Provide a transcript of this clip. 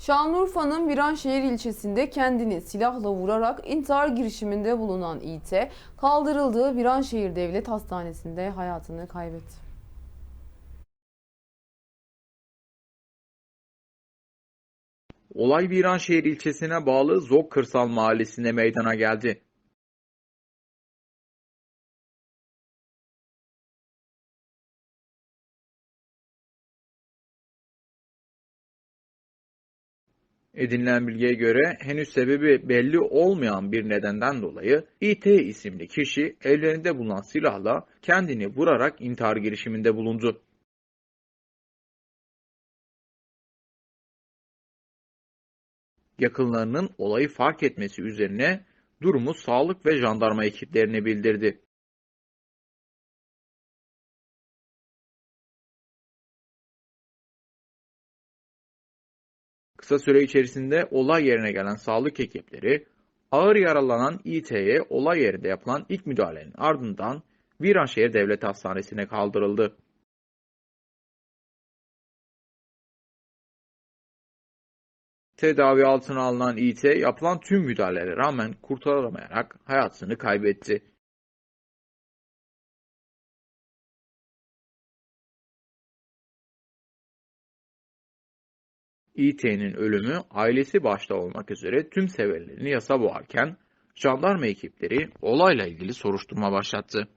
Şanlıurfa'nın Viranşehir ilçesinde kendini silahla vurarak intihar girişiminde bulunan İT, kaldırıldığı Viranşehir Devlet Hastanesi'nde hayatını kaybetti. Olay Viranşehir ilçesine bağlı Zok Kırsal Mahallesi'nde meydana geldi. Edinilen bilgiye göre henüz sebebi belli olmayan bir nedenden dolayı İT isimli kişi ellerinde bulunan silahla kendini vurarak intihar girişiminde bulundu. yakınlarının olayı fark etmesi üzerine durumu sağlık ve jandarma ekiplerine bildirdi. Kısa süre içerisinde olay yerine gelen sağlık ekipleri ağır yaralanan İT'ye olay yerinde yapılan ilk müdahalenin ardından Viranşehir Devlet Hastanesi'ne kaldırıldı. Tedavi altına alınan İT yapılan tüm müdahalelere rağmen kurtarılamayarak hayatını kaybetti. İT'nin ölümü ailesi başta olmak üzere tüm severlerini yasa boğarken jandarma ekipleri olayla ilgili soruşturma başlattı.